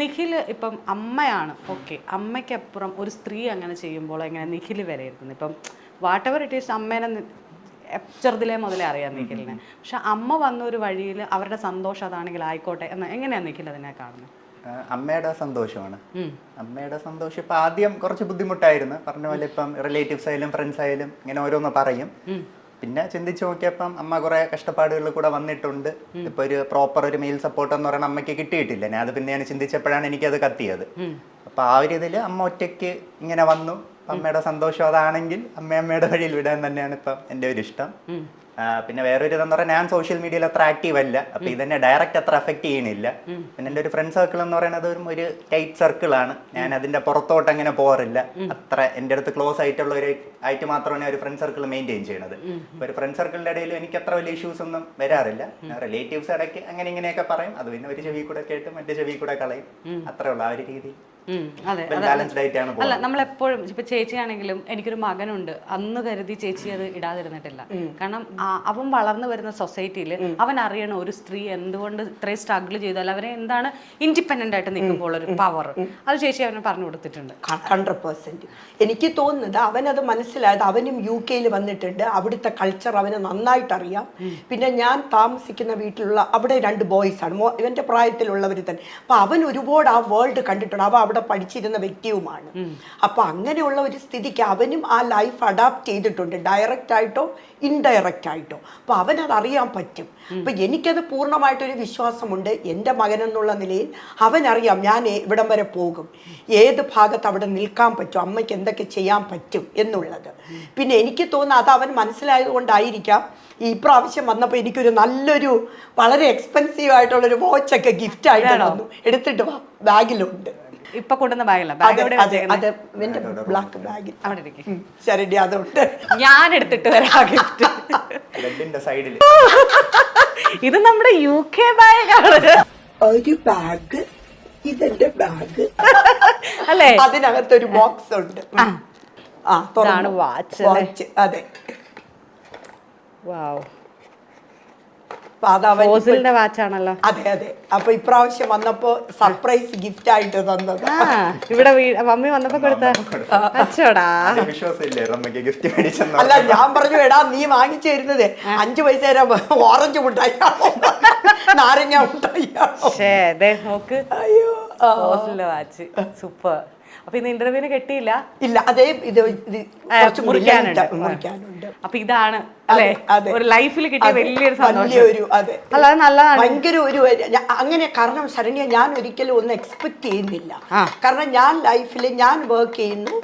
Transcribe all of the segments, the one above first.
നിഖിൽ ഇപ്പം അമ്മയാണ്. ഓക്കെ. അമ്മയ്ക്കപ്പുറം ഒരു സ്ത്രീ അങ്ങനെ ചെയ്യുമ്പോൾ എങ്ങനെ നിഖിൽ വിലയിരുത്തുന്നത് ഇപ്പം വാട്ട് എവർ ഇറ്റ് ഈസ് അമ്മേനെ ചെറുതിലേ മുതലേ അറിയാം നിഖിലിനെ. പക്ഷെ അമ്മ വന്ന ഒരു വഴിയിൽ അവരുടെ സന്തോഷം അതാണെങ്കിൽ ആയിക്കോട്ടെ എന്ന് എങ്ങനെയാണ് നിഖിൽ അതിനെ കാണുന്നത് അമ്മയുടെ സന്തോഷമാണ്. അമ്മയുടെ സന്തോഷം ഇപ്പം ആദ്യം കുറച്ച് ബുദ്ധിമുട്ടായിരുന്നു. പറഞ്ഞ പോലെ ഇപ്പം റിലേറ്റീവ്സ് ആയാലും ഫ്രണ്ട്സ് ആയാലും ഇങ്ങനെ ഓരോന്ന് പറയും. പിന്നെ ചിന്തിച്ചു നോക്കിയപ്പം അമ്മ കുറെ കഷ്ടപ്പാടുകളിൽ കൂടെ വന്നിട്ടുണ്ട്. ഇപ്പൊ ഒരു പ്രോപ്പർ ഒരു മെയിൽ സപ്പോർട്ട് എന്ന് പറയുന്ന അമ്മയ്ക്ക് കിട്ടിയിട്ടില്ല. ഞാൻ അത് പിന്നെ ഞാൻ ചിന്തിച്ചപ്പോഴാണ് എനിക്കത് കത്തിയത്. അപ്പൊ ആ ഒരു ഇതിൽ അമ്മ ഒറ്റയ്ക്ക് ഇങ്ങനെ വന്നു. അമ്മയുടെ സന്തോഷം അതാണെങ്കിൽ അമ്മ അമ്മയുടെ വഴിയിൽ വിടാൻ തന്നെയാണ് ഇപ്പം എന്റെ ഒരു ഇഷ്ടം. പിന്നെ വേറൊരു ഇതെന്ന് പറഞ്ഞാൽ ഞാൻ സോഷ്യൽ മീഡിയയിൽ അത്ര ആക്റ്റീവ് അല്ല. അപ്പൊ ഇതെന്നെ ഡയറക്റ്റ് അത്ര എഫക്ട് ചെയ്യണില്ല. പിന്നെ എന്റെ ഒരു ഫ്രണ്ട് സർക്കിൾ എന്ന് പറയുന്നത് ഒരു ടൈറ്റ് സർക്കിൾ ആണ്. ഞാൻ അതിന്റെ പുറത്തോട്ട് അങ്ങനെ പോകാറില്ല. അത്ര എന്റെ അടുത്ത് ക്ലോസ് ആയിട്ടുള്ള ഒരു ആയിട്ട് മാത്രമാണ് ഒരു ഫ്രണ്ട് സർക്കിൾ മെയിന്റെയിൻ ചെയ്യണത്. അപ്പൊ ഒരു ഫ്രണ്ട് സർക്കിളിന്റെ ഇടയിൽ എനിക്ക് അത്ര വലിയ ഇഷ്യൂസ് ഒന്നും വരാറില്ല. റിലേറ്റീവ്സ് ഇടയ്ക്ക് അങ്ങനെ ഇങ്ങനെയൊക്കെ പറയും. അത് പിന്നെ ഒരു ചെവി കൂടെ കേട്ട് മറ്റേ ചെവി കൂടെ കളയും. അത്രേ ഉള്ളൂ ആ ഒരു രീതിയിൽ. അല്ല നമ്മളെപ്പോഴും ഇപ്പൊ ചേച്ചിയാണെങ്കിലും എനിക്കൊരു മകനുണ്ട്. അന്ന് കരുതി ചേച്ചി അത് ഇടാതിരുന്നിട്ടില്ല. കാരണം അവൻ വളർന്നു വരുന്ന സൊസൈറ്റിയിൽ അവൻ അറിയണം ഒരു സ്ത്രീ എന്തുകൊണ്ട് ഇത്രയും സ്ട്രഗിൾ ചെയ്താൽ അവരെ എന്താണ് ഇൻഡിപെൻഡന്റ് ആയിട്ട് നിൽക്കുമ്പോൾ ഒരു പവർ അത് ചേച്ചി അവന് പറഞ്ഞു കൊടുത്തിട്ടുണ്ട്. ഹൺഡ്രഡ് പേഴ്സെന്റ് എനിക്ക് തോന്നുന്നത് അവനത് മനസ്സിലായത് അവനും യു കെയിൽ വന്നിട്ടുണ്ട്. അവിടുത്തെ കൾച്ചർ അവന് നന്നായിട്ട് അറിയാം പിന്നെ ഞാൻ താമസിക്കുന്ന വീട്ടിലുള്ള അവിടെ രണ്ട് ബോയ്സ് ആണ്. ഇവന്റെ പ്രായത്തിലുള്ളവർ തന്നെ. അപ്പൊ അവൻ ഒരുപാട് ആ വേൾഡ് കണ്ടിട്ടുണ്ട്. അവ അവിടെ പഠിച്ചിരുന്ന വ്യക്തിയുമാണ്. അപ്പൊ അങ്ങനെയുള്ള ഒരു സ്ഥിതിക്ക് അവനും ആ ലൈഫ് അഡാപ്റ്റ് ചെയ്തിട്ടുണ്ട്. ഡയറക്റ്റ് ആയിട്ടോ ഇൻഡയറക്റ്റ് ആയിട്ടോ. അപ്പൊ അവനത് അറിയാൻ പറ്റും. അപ്പൊ എനിക്കത് പൂർണമായിട്ടൊരു വിശ്വാസമുണ്ട്. എന്റെ മകൻ എന്നുള്ള നിലയിൽ അവനറിയാം ഞാൻ ഇവിടം വരെ പോകും. ഏത് ഭാഗത്ത് അവിടെ നിൽക്കാൻ പറ്റും അമ്മയ്ക്ക് എന്തൊക്കെ ചെയ്യാൻ പറ്റും എന്നുള്ളത്. പിന്നെ എനിക്ക് തോന്നുന്നു അത് അവൻ മനസ്സിലായത് കൊണ്ടായിരിക്കാം ഈ പ്രാവശ്യം വന്നപ്പോൾ എനിക്കൊരു നല്ലൊരു വളരെ എക്സ്പെൻസീവ് ആയിട്ടുള്ളൊരു വാച്ചൊക്കെ ഗിഫ്റ്റ് ആയിട്ട് വന്നു എടുത്തിട്ട് ബാഗിലുണ്ട് ഇപ്പൊ കൊണ്ടുവന്ന ബാഗല്ല. ബാഗ് ബ്ലാക്ക് ബാഗിൽ അവിടെ ഇരിക്കും. ശരി അതുണ്ട്. ഞാൻ എടുത്തിട്ട് വരാം ഗിഫ്റ്റ് ബെഡിന്റെ സൈഡിൽ ഇത് നമ്മുടെ യു കെ ബാഗാണ് ഒരു ബാഗ് ഇതെന്റെ ബാഗ് അല്ലേ? അതിനകത്തൊരു ബോക്സ് ഉണ്ട്. ആ. വാച്ച്? വാച്ച് അതെ. വാവ് അപ്പൊ അതവൻ ഇപ്പൊ- ഫോസിലിന്റെ വാച്ചാണല്ലോ. അതെ അതെ. അപ്പൊ ഇപ്രാവശ്യം വന്നപ്പോ സർപ്രൈസ് ഗിഫ്റ്റ് ആയിട്ട് തന്നത്. ഇവിടെ മമ്മി വന്നപ്പോ കൊടുത്ത അച്ചോടാ. ആദ്യം അമ്മയ്ക്ക് ഗിഫ്റ്റ് മേടിച്ചെന്ന് അല്ല ഞാൻ പറഞ്ഞു എടാ നീ വാങ്ങിച്ചു തരുന്നത്. അഞ്ചു പൈസ തരാം ഓറഞ്ച് മുട്ടായി നാരങ്ങ മുട്ടായി നോക്ക്. അയ്യോ. വാച്ച്. സൂപ്പർ. അപ്പൊ ഇന്ന് ഇന്റർവ്യൂവിന് കിട്ടിയില്ല. ഇല്ല അതേ ഇത് ഇത് കുറച്ച് മുറിക്കാനുണ്ട്. അപ്പൊ ഇതാണ് അല്ലെ? ഒരു ലൈഫിൽ കിട്ടിയ വലിയൊരു വലിയൊരു അതെ. അല്ല നല്ലതാണ്. ഭയങ്കര ഒരു അങ്ങനെ കാരണം ശരണ്യ ഞാൻ ഒരിക്കലും ഒന്നും എക്സ്പെക്ട് ചെയ്യുന്നില്ല. കാരണം ഞാൻ ലൈഫിൽ ഞാൻ വർക്ക് ചെയ്യുന്നു.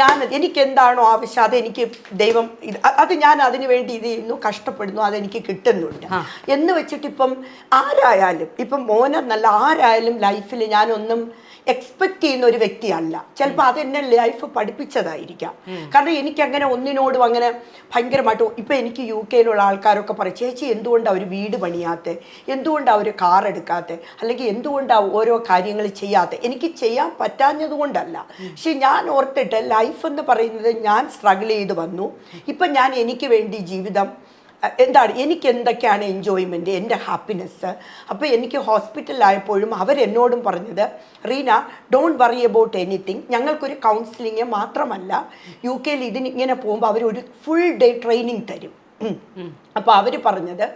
ഞാൻ എനിക്ക് എന്താണോ ആവശ്യം അത് എനിക്ക് ദൈവം അത് ഞാൻ അതിനു വേണ്ടി ഇത് ചെയ്യുന്നു കഷ്ടപ്പെടുന്നു അതെനിക്ക് കിട്ടുന്നുണ്ട്. എന്ന് വെച്ചിട്ട് ഇപ്പം ആരായാലും ഇപ്പം നല്ല ആരായാലും ലൈഫിൽ ഞാനൊന്നും എക്സ്പെക്ട് ചെയ്യുന്ന ഒരു വ്യക്തിയല്ല. ചിലപ്പോൾ അതെന്നെ ലൈഫ് പഠിപ്പിച്ചതായിരിക്കാം. കാരണം എനിക്ക് അങ്ങനെ ഒന്നിനോടും അങ്ങനെ ഭയങ്കരമായിട്ട് ഇപ്പം എനിക്ക് യു കെയിലുള്ള ആൾക്കാരൊക്കെ പറയും ചേച്ചി എന്തുകൊണ്ട് അവർ വീട് പണിയാത്ത? എന്തുകൊണ്ട് അവർ കാർ എടുക്കാത്ത? അല്ലെങ്കിൽ എന്തുകൊണ്ടാണ് ഓരോ കാര്യങ്ങൾ ചെയ്യാത്ത? എനിക്ക് ചെയ്യാൻ പറ്റാഞ്ഞതുകൊണ്ടല്ല പക്ഷെ ഞാൻ ഓർത്തിട്ട് ലൈഫ് എന്ന് പറയുന്നത് ഞാൻ സ്ട്രഗിൾ ചെയ്ത് വന്നു. ഇപ്പം ഞാൻ എനിക്ക് വേണ്ടി ജീവിതം എന്താണ് എനിക്ക് എന്തൊക്കെയാണ് എൻജോയ്മെന്റ് എന്റെ ഹാപ്പിനെസ് അപ്പോൾ എനിക്ക് ഹോസ്പിറ്റലിലായപ്പോഴും അവരെന്നോടും പറഞ്ഞത് Reena don't worry about anything ഞങ്ങൾക്കൊരു കൗൺസിലിങ് മാത്രമല്ല. യു കെയിൽ ഇതിനിങ്ങനെ പോകുമ്പോൾ അവർ ഒരു ഫുൾ ഡേ ട്രെയിനിങ് തരും അപ്പോൾ അവർ പറഞ്ഞത്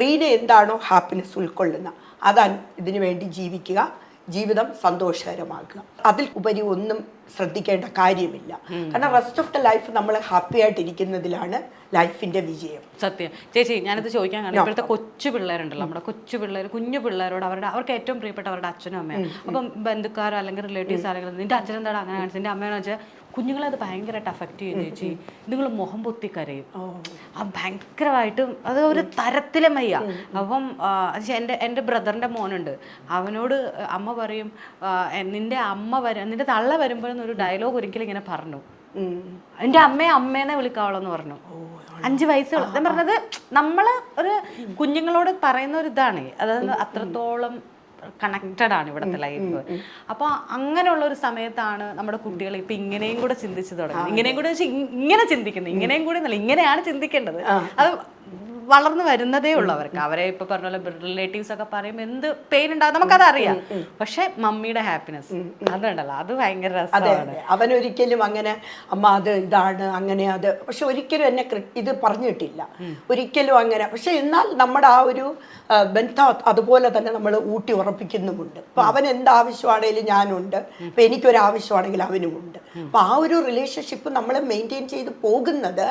റീന എന്താണോ ഹാപ്പിനെസ് ഉൾക്കൊള്ളുന്ന അതാണ് ഇതിനു വേണ്ടി ജീവിക്കുക. ജീവിതം സന്തോഷകരമാക്കുക. അതിൽ ഉപരി ഒന്നും ശ്രദ്ധിക്കേണ്ട കാര്യമില്ല. കാരണം റെസ്റ്റ് ഓഫ് ദ ലൈഫ് നമ്മൾ ഹാപ്പി ആയിട്ടിരിക്കുന്നതിലാണ് ലൈഫിന്റെ വിജയം. സത്യം. ചേച്ചി ഞാനിത് ചോദിക്കാൻ കാരണം ഇപ്പോഴത്തെ കൊച്ചു പിള്ളേരുണ്ടല്ലോ. നമ്മുടെ കൊച്ചു പിള്ളേർ കുഞ്ഞു പിള്ളേരോട് അവരുടെ അവർക്ക് ഏറ്റവും പ്രിയപ്പെട്ട അവരുടെ അച്ഛനും അമ്മയും അപ്പം ബന്ധുക്കാരോ അല്ലെങ്കിൽ റിലേറ്റീവ്സ് ആരെങ്കിലും നിന്റെ അച്ഛൻ എന്താടാ അങ്ങനെ കാണിച്ചത് നിന്റെ അമ്മയെന്ന് വെച്ചാൽ കുഞ്ഞുങ്ങളെ അത് ഭയങ്കരമായിട്ട് അഫക്റ്റ് ചെയ്യും ചേച്ചി. നിങ്ങൾ മുഖം പൊത്തി കരയും ആ ഭയങ്കരമായിട്ടും അത് ഒരു തരത്തിലും വയ്യ അപ്പം എന്റെ എന്റെ ബ്രദറിന്റെ മോനുണ്ട്. അവനോട് അമ്മ പറയും നിന്റെ നിന്റെ അമ്മ വരും നിന്റെ തള്ള വരുമ്പോഴെന്ന് ഒരു ഡയലോഗ് ഒരിക്കലും ഇങ്ങനെ പറഞ്ഞു. എന്റെ അമ്മയെ അമ്മേനെ വിളിക്കാവളെന്ന് പറഞ്ഞു. അഞ്ച് വയസ്സുള്ള ഞാൻ പറഞ്ഞത് നമ്മൾ ഒരു കുഞ്ഞുങ്ങളോട് പറയുന്ന ഒരു ഇതാണ്. അതായത് അത്രത്തോളം കണക്റ്റഡ് ആണ് ഇവിടുത്തെ ലൈഫ് അപ്പൊ അങ്ങനെയുള്ള ഒരു സമയത്താണ് നമ്മുടെ കുട്ടികൾ ഇപ്പൊ ഇങ്ങനെയും കൂടെ ചിന്തിച്ചു തുടങ്ങുന്നത്. ഇങ്ങനെയും കൂടെ ഇങ്ങനെ ചിന്തിക്കുന്നത്. ഇങ്ങനെയും കൂടെ എന്നല്ല ഇങ്ങനെയാണ് ചിന്തിക്കേണ്ടത്. അത് വളർന്നു വരുന്നതേ ഉള്ളൂ അവർക്ക്. അവരെ ഇപ്പൊ പറഞ്ഞ പോലെ റിലേറ്റീവ്സ് ഒക്കെ പറയുമ്പോൾ എന്ത് പെയിൻ ഉണ്ടാകും നമുക്കത് അറിയാം പക്ഷെ മമ്മിയുടെ ഹാപ്പിനെസ് അതുണ്ടല്ലോ അത് ഭയങ്കര രസമാണ്. അവനൊരിക്കലും അങ്ങനെ അമ്മ അത് ഇതാണ് അങ്ങനെ അത് പക്ഷെ ഒരിക്കലും എന്നെ ഇത് പറഞ്ഞിട്ടില്ല ഒരിക്കലും അങ്ങനെ. പക്ഷെ എന്നാൽ നമ്മുടെ ആ ഒരു ബന്ധം അതുപോലെ തന്നെ നമ്മൾ ഊട്ടി ഉറപ്പിക്കുന്നുമുണ്ട്. അപ്പൊ അവൻ എന്ത് ആവശ്യമാണെങ്കിലും ഞാനുണ്ട് അപ്പൊ എനിക്കൊരു അവനും ഉണ്ട് അപ്പൊ ആ ഒരു റിലേഷൻഷിപ്പ് നമ്മൾ മെയിന്റെയിൻ ചെയ്ത് പോകുന്നത്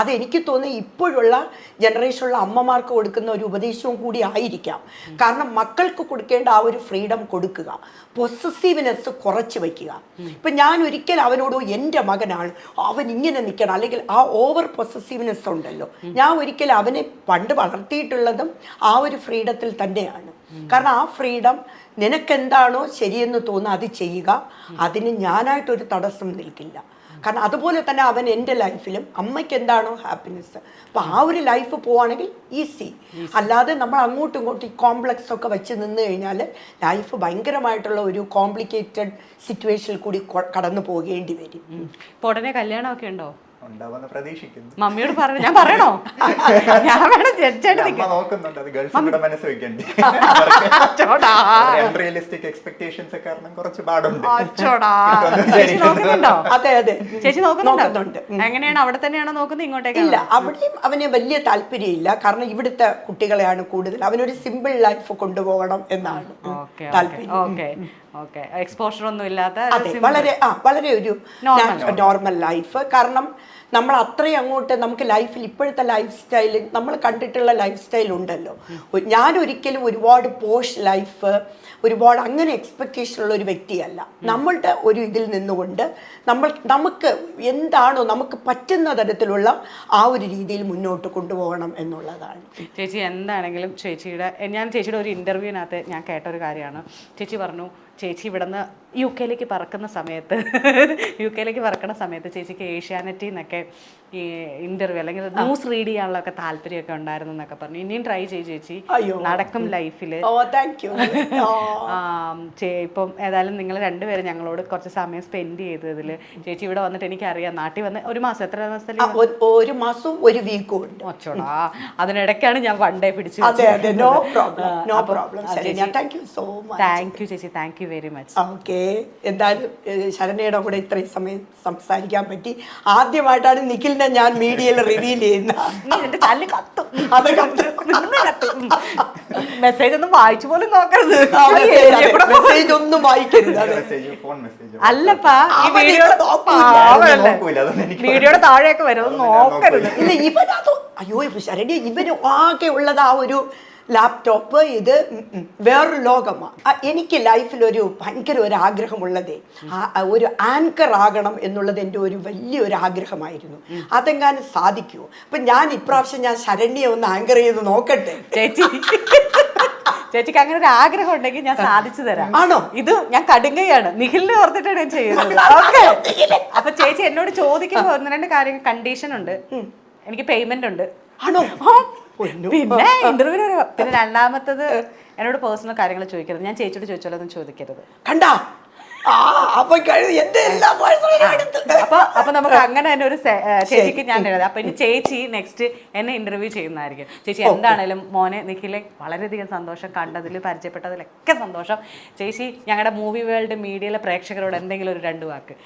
അത് എനിക്ക് തോന്നുന്നു ഇപ്പോഴുള്ള ജനറേഷനിലുള്ള അമ്മമാർക്ക് കൊടുക്കുന്ന ഒരു ഉപദേശവും കൂടി ആയിരിക്കാം. കാരണം മക്കൾക്ക് കൊടുക്കേണ്ട ആ ഒരു ഫ്രീഡം കൊടുക്കുക. പൊസസീവ്നെസ് കുറച്ച് വയ്ക്കുക. ഇപ്പൊ ഞാൻ ഒരിക്കൽ അവനോട് എന്റെ മകനാണ് അവൻ ഇങ്ങനെ നിൽക്കണം. അല്ലെങ്കിൽ ആ ഓവർ പൊസസീവ്നെസ് ഉണ്ടല്ലോ. ഞാൻ ഒരിക്കൽ അവനെ പണ്ട് വളർത്തിയിട്ടുള്ളതും ആ ഒരു ഫ്രീഡത്തിൽ തന്നെയാണ്. കാരണം ആ ഫ്രീഡം നിനക്കെന്താണോ ശരിയെന്ന് തോന്നുക അത് ചെയ്യുക. അതിന് ഞാനായിട്ടൊരു തടസ്സം നിൽക്കില്ല. കാരണം അതുപോലെ തന്നെ അവൻ എന്റെ ലൈഫിലും അമ്മയ്ക്ക് എന്താണോ ഹാപ്പിനെസ് അപ്പോൾ ആ ഒരു ലൈഫ് പോവാണെങ്കിൽ ഈസി അല്ലാതെ നമ്മൾ അങ്ങോട്ടും ഇങ്ങോട്ടും ഈ കോംപ്ലക്സ് ഒക്കെ വെച്ച് നിന്ന് കഴിഞ്ഞാൽ ലൈഫ് ഭയങ്കരമായിട്ടുള്ള ഒരു കോംപ്ലിക്കേറ്റഡ് സിറ്റുവേഷനിൽ കൂടി കടന്നു പോകേണ്ടി വരും. ഇപ്പോൾ ഉടനെ കല്യാണമൊക്കെ ഉണ്ടോ? ഉണ്ടാവുമെന്ന് പ്രതീക്ഷിക്കുന്നു. മമ്മിയോട് പറഞ്ഞു ഞാൻ പറയണോ? ഞാൻ വേണം ജഡ്ജായിട്ട് അമ്മ നോക്കുന്നുണ്ട് അത് ഗേൾസ് കൂടെ മനസ്സ് വെക്കണ്ടേ അച്ചോടാ. അൺറിയലിസ്റ്റിക് എക്സ്പെക്ടേഷൻസ് കാരണം കുറച്ച് പാടുണ്ട്. അച്ചോടാ. ഇതൊന്നും ചേച്ചി നോക്കുന്നുണ്ടോ? അതെ അതെ. ചേച്ചി നോക്കുന്നുണ്ടോ? നോക്കുന്നുണ്ട്. ഉം. എങ്ങനെയാണ്? അവിടെ തന്നെയാണോ നോക്കുന്നത്? ഇങ്ങോട്ടേക്ക് ഇല്ല അവിടെയും അവന് വലിയ താല്പര്യമില്ല. കാരണം ഇവിടുത്തെ കുട്ടികളെയാണ് കൂടുതൽ. അവനൊരു സിമ്പിൾ ലൈഫ് കൊണ്ടുപോകണം എന്നാണ് താല്പര്യം. ഓക്കെ. എക്സ്പോഷർ ഒന്നും ഇല്ലാത്ത അതെ വളരെ ആ വളരെ ഒരു നോർമൽ ലൈഫ് കാരണം നമ്മൾ അത്രയും അങ്ങോട്ട് നമുക്ക് ലൈഫിൽ ഇപ്പോഴത്തെ ലൈഫ് സ്റ്റൈൽ നമ്മൾ കണ്ടിട്ടുള്ള ലൈഫ് സ്റ്റൈൽ ഉണ്ടല്ലോ ഞാൻ ഒരിക്കലും ഒരുപാട് പോഷ് ലൈഫ് ഒരുപാട് അങ്ങനെ എക്സ്പെക്റ്റേഷൻ ഉള്ള ഒരു വ്യക്തിയല്ല. നമ്മളുടെ ഒരു ഇതിൽ നിന്നുകൊണ്ട് നമ്മൾ നമുക്ക് എന്താണോ നമുക്ക് പറ്റുന്ന തരത്തിലുള്ള ആ ഒരു രീതിയിൽ മുന്നോട്ട് കൊണ്ടുപോകണം എന്നുള്ളതാണ്. ചേച്ചി എന്താണെങ്കിലും ചേച്ചിയുടെ ഞാൻ ചേച്ചിയുടെ ഒരു ഇന്റർവ്യൂവിനകത്ത് ഞാൻ കേട്ട ഒരു കാര്യമാണ്. ചേച്ചി പറഞ്ഞു ചേച്ചി ഇവിടുന്ന് യു കെയിലേക്ക് പറക്കുന്ന സമയത്ത് യു കെയിലേക്ക് പറക്കുന്ന സമയത്ത് ചേച്ചിക്ക് ഏഷ്യാനെറ്റിൽ നിന്നൊക്കെ ഈ ഇന്റർവ്യൂ അല്ലെങ്കിൽ ന്യൂസ് റീഡ് ചെയ്യാനുള്ളൊക്കെ താല്പര്യമൊക്കെ ഉണ്ടായിരുന്നു എന്നൊക്കെ പറഞ്ഞു. ഇനിയും ട്രൈ ചെയ്യും ചേച്ചി. നടക്കും ലൈഫിൽ ഇപ്പം ഏതായാലും നിങ്ങൾ രണ്ടുപേരും ഞങ്ങളോട് കുറച്ച് സമയം സ്പെൻഡ് ചെയ്തതിൽ ചേച്ചി ഇവിടെ വന്നിട്ട് എനിക്കറിയാം. നാട്ടിൽ വന്ന് ഒരു മാസം എത്ര മാസത്തിൽ ഒരു മാസവും ഒരു വീക്കും ഉണ്ട്. ഒച്ചോടാ. അതിനിടയ്ക്കാണ് ഞാൻ വൺ ഡേ പിടിച്ചു താങ്ക് യു ചേച്ചി thank you very much okay എന്തായാലും ശരണയുടെ കൂടെ ഇത്രയും സമയം സംസാരിക്കാൻ പറ്റി. ആദ്യമായിട്ടാണ് നിഖിലിനെ ഞാൻ മീഡിയയിൽ റിവീൽ ചെയ്യുന്നത്. തല്ല് കത്തും. അത് കണ്ട് മെസ്സേജ് ഒന്നും വായിച്ചു പോലും നോക്കരുത്. message ഒന്നും വായിക്കരുത്. മെസ്സേജ് ഫോൺ മെസ്സേജ് അല്ലപ്പാ വീഡിയോയുടെ താഴെയൊക്കെ വരും. നോക്കരുത്. ഇല്ല ഇവനത് അയ്യോ ഇപ്പൊ ശരണ്യ ഇവന് ആകെ ഉള്ളത് ആ ഒരു ലാപ്ടോപ്പ് ഇത് വേറൊരു ലോകമാണ്. എനിക്ക് ലൈഫിൽ ഒരു ഭയങ്കര ഒരു ആഗ്രഹമുള്ളതേ. ഒരു ആങ്കർ ആകണം എന്നുള്ളത് എന്റെ ഒരു വലിയൊരു ആഗ്രഹമായിരുന്നു. അതെങ്ങാനും സാധിക്കുമോ അപ്പൊ ഞാൻ ഇപ്രാവശ്യം ഞാൻ ശരണ്യെ ഒന്ന് ആങ്കർ ചെയ്ത് നോക്കട്ടെ. ചേച്ചി. ചേച്ചിക്ക് അങ്ങനെ ഒരു ആഗ്രഹം ഉണ്ടെങ്കിൽ ഞാൻ സാധിച്ചു തരാം. ആണോ? ഇത് ഞാൻ കടുങ്കയാണ് നിഖിലിനെ ഓർത്തിട്ടാണ് ഞാൻ ചെയ്യുന്നത്. ഓക്കെ. അപ്പൊ ചേച്ചി എന്നോട് ചോദിക്കുമ്പോൾ ഒന്ന് രണ്ട് കാര്യങ്ങൾ കണ്ടീഷൻ ഉണ്ട്. എനിക്ക് പേയ്മെന്റ് ഉണ്ട്. ആണോ? പിന്നെ. ഇന്റർവ്യൂ പിന്നെ രണ്ടാമത്തത് എന്നോട് പേഴ്സണൽ കാര്യങ്ങൾ ചോദിക്കരുത്. ഞാൻ ചേച്ചിയോട് ചോദിച്ചാലൊന്നും ചോദിക്കരുത്. കണ്ടാ? അപ്പൊ കഴി- എന്റെ എല്ലാ personal എടുത്ത്. അപ്പൊ അപ്പൊ നമുക്ക് അങ്ങനെ തന്നെ ഒരു ചേച്ചിക്ക് ഞാൻ എഴുതാം. അപ്പൊ ഇനി ചേച്ചി നെക്സ്റ്റ് എന്നെ ഇന്റർവ്യൂ ചെയ്യുന്നതായിരിക്കും. ചേച്ചി എന്താണേലും മോനെ നിഖിലെ വളരെയധികം സന്തോഷം കണ്ടതിൽ പരിചയപ്പെട്ടതിലൊക്കെ സന്തോഷം. ചേച്ചി ഞങ്ങളുടെ മൂവി വേൾഡ് മീഡിയയിലെ പ്രേക്ഷകരോട് എന്തെങ്കിലും ഒരു രണ്ട് വാക്ക്.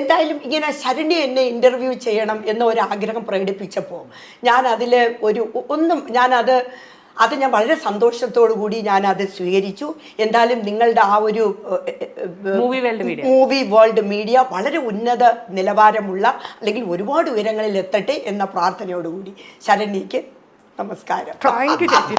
എന്തായാലും ഇങ്ങനെ ശരണ്യ എന്നെ ഇന്റർവ്യൂ ചെയ്യണം എന്ന ഒരു ആഗ്രഹം പ്രകടിപ്പിച്ചപ്പോൾ ഞാൻ അതിൽ ഒരു ഒന്നും ഞാനത് അത് ഞാൻ വളരെ സന്തോഷത്തോടു കൂടി ഞാൻ അത് സ്വീകരിച്ചു. എന്തായാലും നിങ്ങളുടെ ആ ഒരു movie world media movie world media വളരെ ഉന്നത നിലവാരമുള്ള അല്ലെങ്കിൽ ഒരുപാട് ഉയരങ്ങളിൽ എത്തട്ടെ എന്ന പ്രാർത്ഥനയോടുകൂടി ശരണ്യക്ക് നമസ്കാരം.